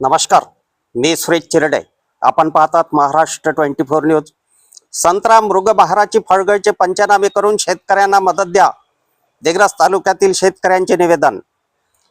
नमस्कार मी सुरेश चिरडे. आपण पाहतात महाराष्ट्र ट्वेंटी फोर न्यूज. संत्रा मृगबहाराची फळगळचे पंचनामे करून शेतकऱ्यांना मदत द्या. दिग्रस तालुक्यातील शेतकऱ्यांचे निवेदन.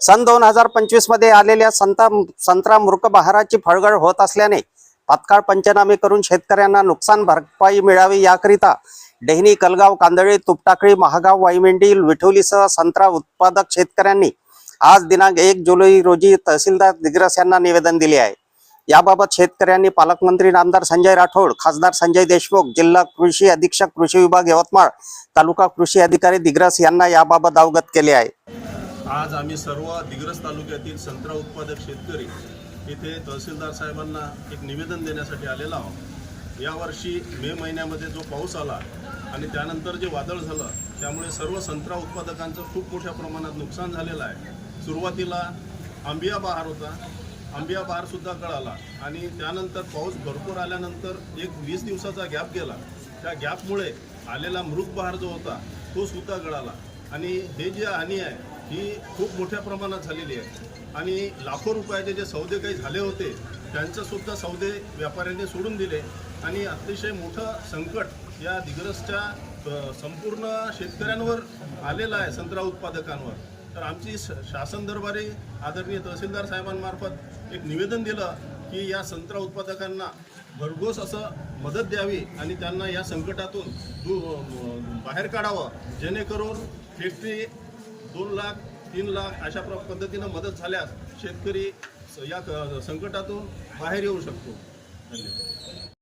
सन दोन हजार पंचवीसमध्ये आलेल्या संता संत्रा मृगबहाराची फळगळ होत असल्याने तात्काळ पंचनामे करून शेतकऱ्यांना नुकसान भरपाई मिळावी याकरिता डेहनी कलगाव कांदळे तुपटाकळी महागाव वाईमेंढी विठोलीसह संत्रा उत्पादक शेतकऱ्यांनी आज दिनांक एक जुलै रोजी तहसीलदार दिग्रस यांना निवेदन दिले आहे. याबाबत शेतकऱ्यांनी पालकमंत्री नामदार संजय राठोड खासदार संजय देशमुख जिल्हा कृषी अधीक्षक कृषी विभाग यवतमाळ तालुका कृषी अधिकारी दिग्रस यांना याबाबत अवगत केले आहे. आज आम्ही सर्व दिग्रस तालुक्यातील संत्रा उत्पादक शेतकरी इथे तहसीलदार साहेबांना एक निवेदन देण्यासाठी आलेलो आहोत. यावर्षी मे महिन्यामध्ये जो पाऊस आला आणि त्यानंतर जे वादळ झालं त्यामुळे सर्व संत्रा उत्पादकांचं खूप मोठ्या प्रमाणात नुकसान झालेलं आहे. सुरुवातीला आंबिया बहार होता. आंबिया बहारसुद्धा कळाला. आणि त्यानंतर पाऊस भरपूर आल्यानंतर एक वीस दिवसाचा गॅप गेला. त्या गॅपमुळे आलेला मृग बहार जो होता तो सुद्धा गळाला. आणि हे जी हानी आहे ही खूप मोठ्या प्रमाणात झालेली आहे. आणि लाखो रुपयाचे जे सौदे काही झाले होते त्यांचंसुद्धा सौदे व्यापाऱ्यांनी सोडून दिले. आणि अतिशय मोठं संकट या दिग्रसच्या संपूर्ण शेतकऱ्यांवर आलेलं आहे संत्रा उत्पादकांवर. तर आमची श- शासन दरबारी आदरणीय तहसीलदार साहेबांमार्फत एक निवेदन दिलं की या संत्रा उत्पादकांना भरघोस असं मदत द्यावी आणि त्यांना या संकटातून दू बाहेर काढावं. जेणेकरून फॅक्टरी दोन लाख तीन लाख अशा प्र पद्धतीनं मदत झाल्यास शेतकरी स- या क- संकटातून बाहेर येऊ शकतो. धन्यवाद.